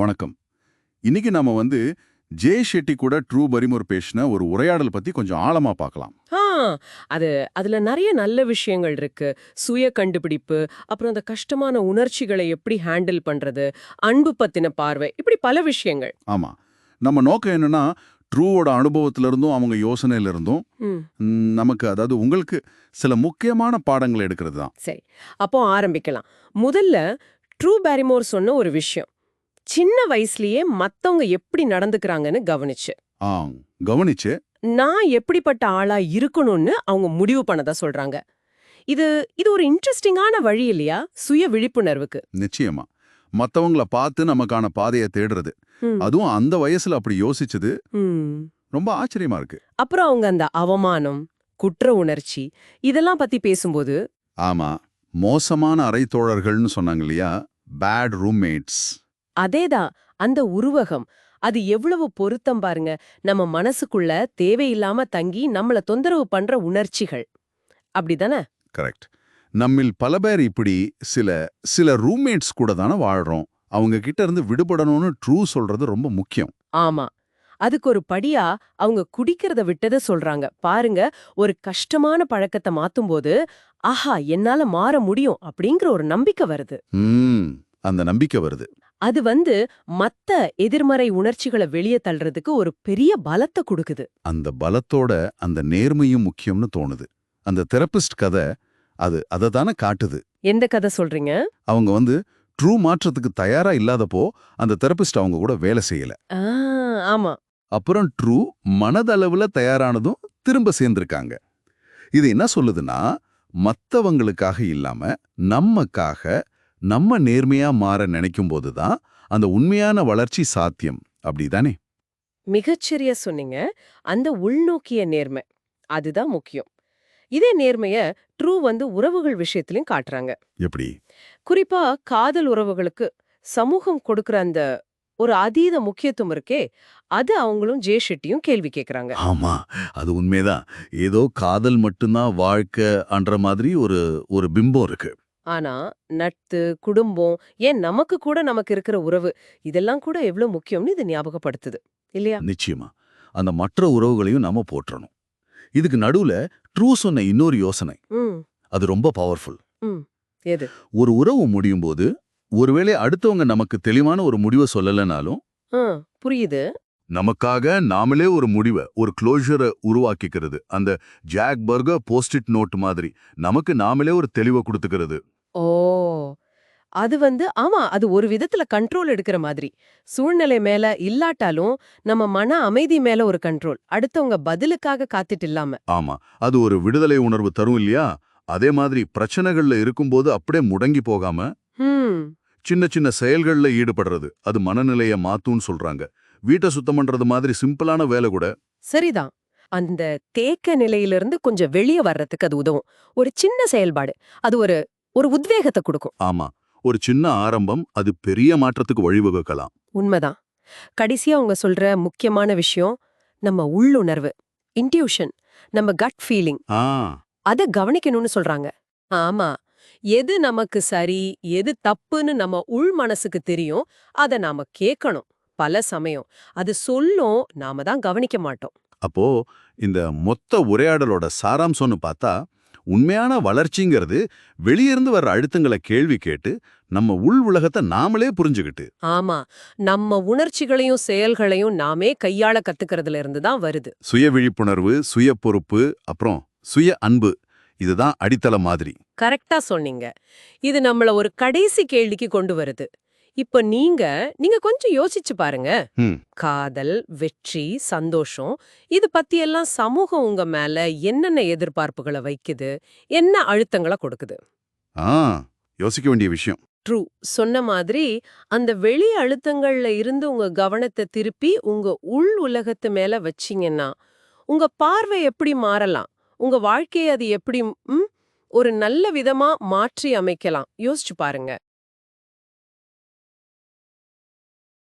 வணக்கம். இன்னைக்கு நாம வந்து ஜே ஷெட்டி கூட ட்ரூ பரிமூர் பேசின ஒரு உரையாடல் பத்தி கொஞ்சம் ஆழமா பார்க்கலாம். ஆ அது அதுல நிறைய நல்ல விஷயங்கள் இருக்கு. சுய கண்டுபிடிப்பு அப்புறம் அந்த கஷ்டமான உணர்ச்சிகளை எப்படி ஹேண்டில் பண்றது அன்பு பத்தின பார்வை இப்படி பல விஷயங்கள். ஆமா. நம்ம நோக்கம் என்னன்னா ட்ரூவோட அனுபவத்துல இருந்தும் அவங்க யோசனையில இருந்தும் நமக்கு அதாவது உங்களுக்கு சில முக்கியமான பாடங்களை எடுக்கிறது தான். சரி. அப்போ ஆரம்பிக்கலாம். முதல்ல ட்ரூ பேரிமோர் சொன்ன ஒரு விஷயம். சின்ன வயசுலயே மத்தவங்க எப்படி நடந்துக்கறாங்கன்னு கவனிச்சு. ஆ கவனிச்சு. நான் எப்படிப்பட்ட ஆளா இருக்கணும்னு அவங்க முடிவு பண்ணதா சொல்றாங்க. இது இது ஒரு இன்ட்ரெஸ்டிங்கான வழி இல்லையா? சுய விழிப்புணர்வுக்கு. நிச்சயமா. மத்தவங்கள பார்த்து நமக்கான பாதையை தேடுறது. அதுவும் அந்த வயசுல அப்படி யோசிச்சது. ரொம்ப ஆச்சரியமா இருக்கு. அப்புறம் அவங்க அந்த அவமானம் குற்ற உணர்ச்சி இதெல்லாம் பத்தி பேசும்போது ஆமா. மோசமான அறைத்தோழர்கள்னு சொன்னாங்க இல்லையா? பேட் ரூம்மேட்ஸ் அதேதான் அந்த உருவகம். அது எவ்வளவு பொருத்தம் பாருங்க. நம்ம மனசுக்குள்ள தேவையில்லாம தங்கி நம்மள தொந்தரவு பண்ற உணர்ச்சிகள். அப்படிதானே? கரெக்ட். நம்மில் பல பேர் இப்படி சில சில ரூம்மேட்ஸ் கூட தானே வாழ்றோம். அவங்க கிட்ட இருந்து விடுபடணும்னு ட்ரூ சொல்றது ரொம்ப முக்கியம். ஆமா. அதுக்கு ஒரு படியா அவங்க குடிக்கிறத விட்டதை சொல்றாங்க. பாருங்க ஒரு கஷ்டமான பழக்கத்தை மாத்தும்போது ஆஹா என்னால மாற முடியும் அப்படிங்கிற ஒரு நம்பிக்கை வருது. அந்த நம்பிக்கை வருது. அது வந்து மத்த எதிர்மறை உணர்ச்சிகளை வெளியே தள்ளுறதுக்கு ஒரு பெரிய பலத்தை கொடுக்குது. அந்த பலத்தோட அந்த நேர்மையும் முக்கியம்னு தோணுது. அந்த தெரபிஸ்ட் கதை அது அதை தானே காட்டுது. எந்த கதை சொல்றீங்க? அவங்க வந்து ட்ரூ மாற்றத்துக்கு தயாரா இல்லாதப்போ அந்த தெரபிஸ்ட் அவங்க கூட வேலை செய்யல. ஆ, ஆமா. அப்புறம் ட்ரூ மனதளவுல தயாரானதும் திரும்ப சேர்ந்திருக்காங்க. இது என்ன சொல்லுதுன்னா மத்தவங்களுக்காக இல்லாம நமக்காக நம்ம நேர்மையா மாற நினைக்கும் போதுதான் அந்த உண்மையான வளர்ச்சி சாத்தியம். அப்படிதானே? மிகச்சரியா சொன்னீங்க. அந்த உள்நோக்கிய நேர்மை. அதுதான் முக்கியம். இதே நேர்மைய ட்ரூ வந்து உறவுகள் விஷயத்திலயும் காட்டுறாங்க. எப்படி? குறிப்பா காதல் உறவுகளுக்கு சமூகம் கொடுக்கிற அந்த ஒரு அதீத முக்கியத்துவம் இருக்கே அது அவங்களும் ஜே ஷெட்டியும் கேள்வி கேக்குறாங்க. ஆமா அது உண்மைதான். ஏதோ காதல் மட்டும்தான் வாழ்க்கைன்ற மாதிரி ஒரு ஒரு பிம்பம் இருக்கு. ஆனா நட்பு குடும்பம் ஏன் நமக்கு கூட நமக்கு இருக்கிற உறவு இதெல்லாம் கூட எவ்வளவு முக்கியம்னு இது ஞாபகப்படுத்துது இல்லையா? நிச்சயமா. அந்த மற்ற உறவுகளையும் நாம போற்றணும். இதுக்கு நடுவுல ட்ரூ சொன்ன இன்னொரு யோசனை. அது ரொம்ப பவர்ஃபுல். ஒரு உறவு முடியும் போது ஒருவேளை அடுத்தவங்க நமக்கு தெளிவான ஒரு முடிவை சொல்லலைனாலும் புரியுது. நமக்காக நாமளே ஒரு முடிவை ஒரு க்ளோஷரை உருவாக்கிக்கிறது. அந்த ஜாக் பர்கர் போஸ்டிட் நோட் மாதிரி. நமக்கு நாமளே ஒரு தெளிவை கொடுத்துக்கிறது. ஓ! அது வந்து ஆமா அது ஒரு விதத்துல கண்ட்ரோல் எடுக்கிற மாதிரி. சூழ்நிலை மேல இல்லாட்டாலும் நம்ம மன அமைதி மேல ஒரு கண்ட்ரோல் அடுத்தவங்க பதிலுக்காக காத்துட்டு இல்லாம. ஆமா அது ஒரு விடுதலை உணர்வு தரும் இல்லையா? அதே மாதிரி பிரச்சனைகள்ல இருக்கும்போது அப்படியே முடங்கி போகாம சின்ன சின்ன செயல்கள்ல ஈடுபடுறது. அது மனநிலைய மாத்தும்னு சொல்றாங்க. வீட்டை சுத்தம் பண்றது மாதிரி சிம்பிளான வேலை கூட. சரிதான். அந்த தேக்க நிலையிலிருந்து கொஞ்சம் வெளியே வர்றதுக்கு அது உதவும். ஒரு சின்ன செயல்பாடு. அது ஒரு ஒரு உத்வேகத்தை கொடுக்கும். ஆமா. ஒரு சின்ன ஆரம்பம் அது பெரிய மாற்றத்துக்கு வழிவகுக்கலாம் உண்மைதான். கடைசியா அவங்க சொல்ற முக்கியமான விஷயம் நம்ம உள்ளுணர்வு இன்ட்யூஷன் நம்ம கட் ஃபீலிங் ஆ. அத கவனிக்கணும்னு சொல்றாங்க. ஆமா. எது நமக்கு சரி எது தப்புன்னு நம்ம உள் மனசுக்கு தெரியும் அத நாம கேட்கணும். பல சமயம். அது சொல்லும் நாம தான் கவனிக்க மாட்டோம். அப்போ இந்த மொத்த உரையாடலோட சாராம்சம்னு பார்த்தா உண்மையான வளர்ச்சிங்கிறது வெளியிருந்து வர்ற அழுத்தங்களை கேள்வி கேட்டு நம்ம உள் உலகத்தை நாமளே புரிஞ்சுக்கிட்டு. ஆமா. நம்ம உணர்ச்சிகளையும் செயல்களையும் நாமே கையாள கத்துக்கிறதுல இருந்து தான் வருது. சுய விழிப்புணர்வு சுய பொறுப்பு அப்புறம் சுய அன்பு இதுதான் அடித்தள மாதிரி. கரெக்டா சொன்னீங்க. இது நம்மள ஒரு கடைசி கேள்விக்கு கொண்டு வருது. இப்ப நீங்க நீங்க கொஞ்சம் யோசிச்சு பாருங்க. காதல் வெற்றி சந்தோஷம் இது பத்தி எல்லாம் சமூகம் உங்க மேல என்னென்ன எதிர்பார்ப்புகளை வைக்குது? என்ன அழுத்தங்களை கொடுக்குது? ஆ யோசிக்க வேண்டிய விஷயம். ட்ரூ. சொன்ன மாதிரி அந்த வெளி அழுத்தங்கள்ல இருந்து உங்க கவனத்தை திருப்பி உங்க உள் உலகத்து மேல வச்சீங்கன்னா உங்க பார்வை எப்படி மாறலாம்? உங்க வாழ்க்கையை அது எப்படி ஒரு நல்ல விதமா மாற்றி அமைக்கலாம்? யோசிச்சு பாருங்க.